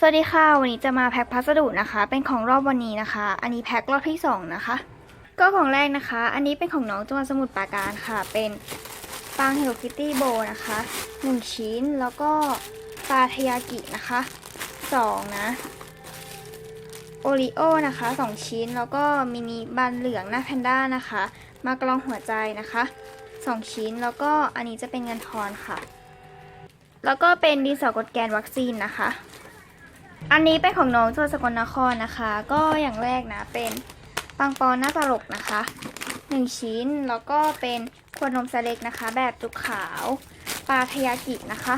สวัสดีค่ะ วันนี้จะมาแพ็คพัสดุนะคะ เป็นของรอบวันนี้นะคะ อันนี้แพ็ครอบที่สองนะคะ ก็ของแรกนะคะ อันนี้เป็นของน้องจังหวัดสมุทรปราการค่ะ เป็นปังเฮลคิตตี้โบนะคะหนึ่งชิ้นแล้วก็ปลาทยากินะคะสองนะโอริโอนะคะสองชิ้นแล้วก็มินิบันเหลืองหน้าแพนด้านะคะ มากรองหัวใจนะคะสองชิ้นแล้วก็อันนี้จะเป็นเงินทอนค่ะ แล้วก็เป็นดินสอกดแกนวัคซีนนะคะ อันนี้เป็นของน้องจวัดสกลนครนะคะ ก็อย่างแรกนะเป็นปังปอนหน้าตลกนะคะหนึ่งชิ้นแล้วก็เป็นขวดนมสเล็กนะคะ แบบจุกขาวปลาทยากินะคะ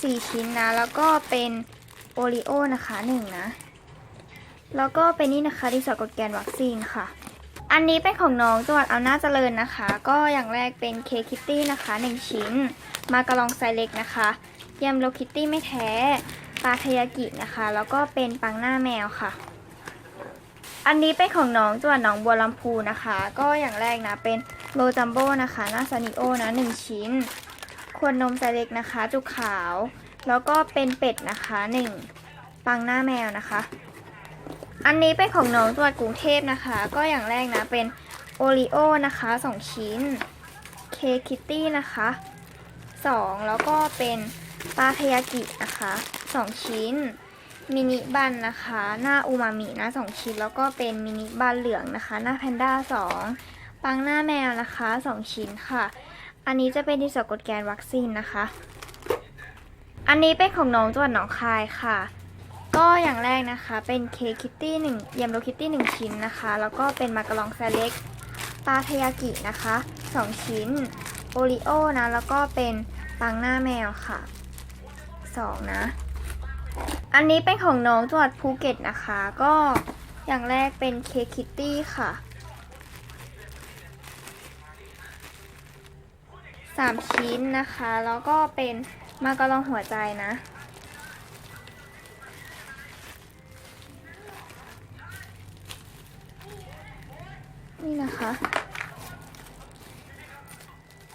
สี่ชิ้นนะ แล้วก็เป็นโอริโอนะคะหนึ่งนะ แล้วก็เป็นนี่นะคะดินสอกดแกนวัคซีนค่ะ อันนี้เป็นของน้องจังหวัดอำนาจเจริญนะคะ ก็อย่างแรกเป็นเคคิตตี้นะคะหนึ่งชิ้น มากระลองไซเล็กนะคะ ยำโลคิตตี้ไม่แท้ ปลาทยากินะคะ แล้วก็เป็นปังหน้าแมวค่ะ อันนี้เป็นของน้องจังหวัดหนองบัวลำพูนะคะ ก็อย่างแรกนะเป็นโลจัมโบ้นะคะ หน้าซานิโอนะหนึ่งชิ้น ขวดนมไซเล็กนะคะ จุกขาว แล้วก็เป็นเป็ดนะคะหนึ่งปังหน้าแมวนะคะ อันนี้เป็นของน้องจังหวัดกรุงเทพนะคะ ก็อย่างแรกนะเป็นโอริโอนะคะสองชิ้น เคคิตตี้นะคะสองแล้วก็เป็น ปลาทยากินะคะสองชิ้น มินิบันนะคะ หน้าอูมามินะสองชิ้น แล้วก็เป็นมินิบันเหลืองนะคะ หน้าแพนด้าสองปังหน้าแมวนะคะสองชิ้นค่ะ อันนี้จะเป็นที่สกดแกนวัคซีนนะคะ อันนี้เป็นของน้องจังหวัดหนองคายค่ะ ก็อย่างแรกนะคะเป็นเคคิตตี้หนึ่งเยมโลคิตตี้หนึ่งชิ้นนะคะ แล้วก็เป็นมาการองแซเล็กปลาทยากินะคะสองชิ้น โอริโอนะ แล้วก็เป็นปังหน้าแมวค่ะ สองนะ อันนี้เป็นของน้องจังหวัดภูเก็ตนะคะ ก็อย่างแรกเป็นเคคิตตี้ค่ะสามชิ้นนะคะ แล้วก็เป็นมาการองหัวใจนะ นี่นะคะ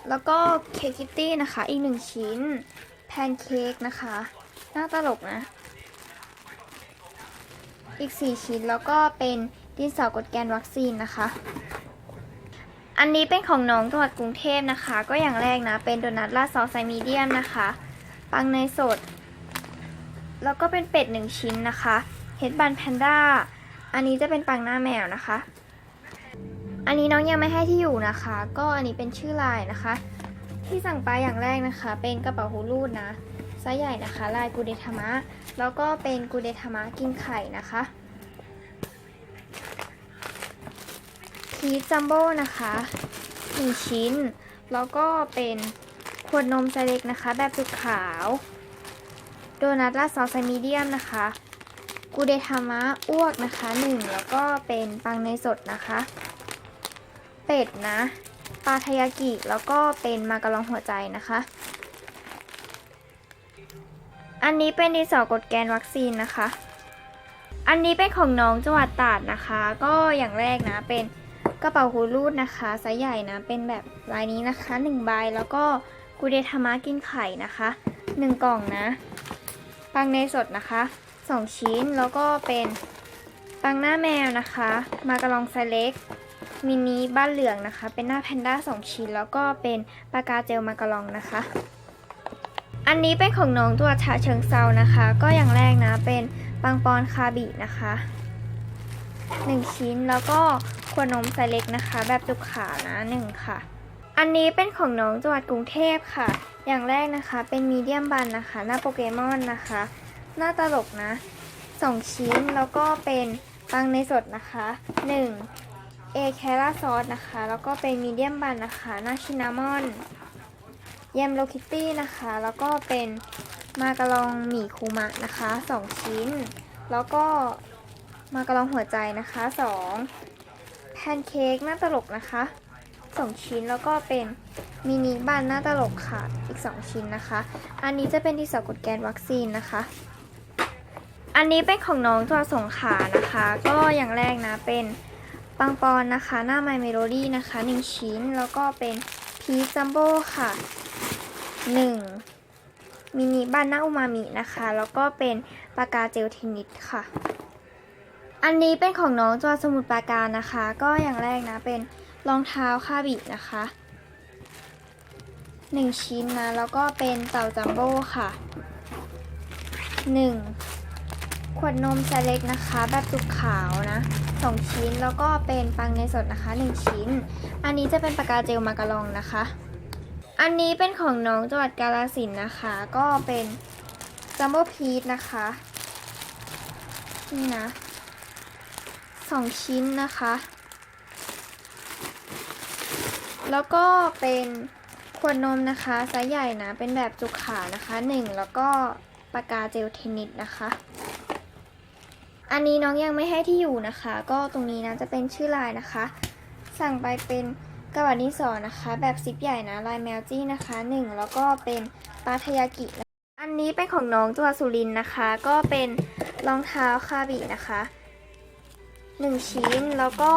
แล้วก็เคคิตตี้นะคะ อีกหนึ่งชิ้น นเค้กนะคะน้าตลกนะ อีก 4 ชิ้นแล้วก็เป็นดินสอกดแกนวัคซีนนะคะ อันนี้เป็นของน้องจังหวัดกรุงเทพนะคะ ก็อย่างแรกนะ เป็นโดนัทราดซอสไซมีเดียมนะคะ ปังเนยสด แล้วก็เป็นเป็ดหนึ่งชิ้นนะคะเฮดบันแพนด้า อันนี้จะเป็นปังหน้าแมวนะคะ อันนี้น้องยังไม่ให้ที่อยู่นะคะ ก็อันนี้เป็นชื่อลายนะคะ ที่สั่งไปอย่างแรกนะคะ เป็นกระเป๋าหูรูดนะไซส์ใหญ่นะคะ ลายกูเดทามะ แล้วก็เป็นกูเดทามะกินไข่นะคะพีชจัมโบ้นะคะหนึ่งชิ้น แล้วก็เป็นขวดนมไซส์เล็กนะคะ แบบจุกขาว โดนัทราซอสไซมีเดียมนะคะกูเดทามะอ้วกนะคะหนึ่งแล้วก็เป็นปังเนยสดนะคะ เป็ดนะ ปลาทายากิแล้วก็เป็นมาการองหัวใจนะคะ อันนี้เป็นดินสอกดแกนวัคซีนนะคะ อันนี้เป็นของน้องจังหวัดตราดนะคะ ก็อย่างแรกนะเป็นกระเป๋าหูรูดนะคะไซส์ใหญ่นะเป็นแบบลายนี้นะคะ1ใบแล้วก็กูเดทามะกินไข่นะคะ 1 กล่องนะ ปังเนสดนะคะ 2 ชิ้นแล้วก็เป็นปังหน้าแมวนะคะ มาการองไซส์เล็ก มินิบ้านเหลืองนะคะ เป็นหน้าแพนด้าสองชิ้น แล้วก็เป็นปากกาเจลมาการองนะคะ อันนี้เป็นของน้องตัวชาเชิงเซานะคะ ก็อย่างแรกนะเป็นปังปอนคาบินะคะหนึ่งชิ้นแล้วก็ขวดนมไซส์เล็กนะคะ แบบจุกขาวนะหนึ่งค่ะ อันนี้เป็นของน้องจังหวัดกรุงเทพค่ะ อย่างแรกนะคะเป็นมีเดียมบันนะคะ หน้าโปเกมอนนะคะ หน้าตลกนะสองชิ้นแล้วก็เป็นปังในสดนะคะหนึ่ง เอแคราซอสนะคะ แล้วก็เป็นมีเดียมบันนะคะหน้าชินามอนแยมโลคิตตี้นะคะ แล้วก็เป็นมาการองหมี่คูมะนะคะ 2 ชิ้น แล้วก็มาการองหัวใจนะคะ 2 แพนเค้กหน้าตลกนะคะ 2 ชิ้นแล้วก็เป็นมินิบันหน้าตลกค่ะ อีก 2 ชิ้นนะคะ อันนี้จะเป็นที่สอกดแกนวัคซีนนะคะ อันนี้เป็นของน้องตัวสงขานะคะ ก็อย่างแรกนะเป็น ปังปอนนะคะ หน้าไมเมโลดี้นะคะ 1 ชิ้น แล้วก็เป็นพีจัมโบค่ะ 1 มินิบานาอุมามินะคะ แล้วก็เป็นปากกาเจลเทนนิสค่ะ อันนี้เป็นของน้องจังหวัดสมุทรปากานะคะ ก็อย่างแรกนะเป็นรองเท้าคาบินะคะหนึ่งชิ้นนะ แล้วก็เป็นเต่าจัมโบ้ค่ะหนึ่ง ขวดนมไซส์เล็กนะคะ แบบจุกขาวนะสองชิ้นแล้วก็เป็นปังเนสดนะคะหนึ่งชิ้น อันนี้จะเป็นปากกาเจลมากะลองนะคะ อันนี้เป็นของน้องจังหวัดกาฬสินนะคะ ก็เป็นจัมโบ้พีชนะคะนี่นะสองชิ้นนะคะ แล้วก็เป็นขวดนมนะคะไซส์ใหญ่นะ เป็นแบบจุกขานะคะหนึ่งแล้วก็ปากกาเจลเทนนิสนะคะ อันนี้น้องยังไม่ให้ที่อยู่นะคะ ก็ตรงนี้นะจะเป็นชื่อลายนะคะ สั่งไปเป็นกระบะดินสอนะคะ แบบซิปใหญ่นะลายแมวจี้นะคะหนึ่งแล้วก็เป็นปาทยากิ อันนี้เป็นของน้องจัวสุรินนะคะ ก็เป็นรองเท้าคาบินะคะหนึ่งชิ้นแล้วก็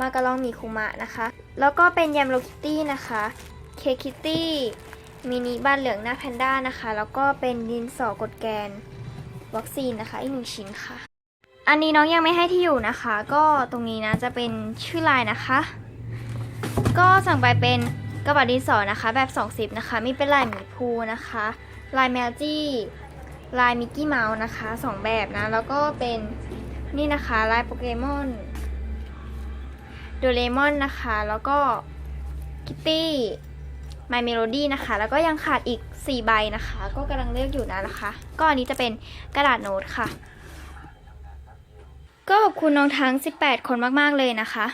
มากระลองมีคุมะนะคะ แล้วก็เป็นแยมโลคิตตี้นะคะเคคิตตี้มินิบ้านเหลืองหน้าแพนด้านะคะ แล้วก็เป็นดินสอกดแกนวัคซีนนะคะ อีกหนึ่งชิ้นค่ะ อันนี้น้องยังไม่ให้ที่อยู่นะคะ ก็ตรงนี้นะจะเป็นชื่อลายนะคะ ก็สั่งไปเป็นกระบะดินสอนะคะ แบบ2ซิปนะคะ มีเป็นลายหมีภูนะคะ ลายแมวจี้ลายมิกกี้เมาส์นะคะสองแบบนะ แล้วก็เป็นนี่นะคะลายโปเกมอนโดเรมอนนะคะ แล้วก็คิตตี้ไมเมโลดี้นะคะ แล้วก็ยังขาดอีก 4 ใบนะคะ ก็กำลังเลือกอยู่นะนะคะ ก็อันนี้จะเป็นกระดาษโน้ตค่ะ ก็ขอบคุณน้องทั้ง 18 คนมาก ๆ เลยนะคะ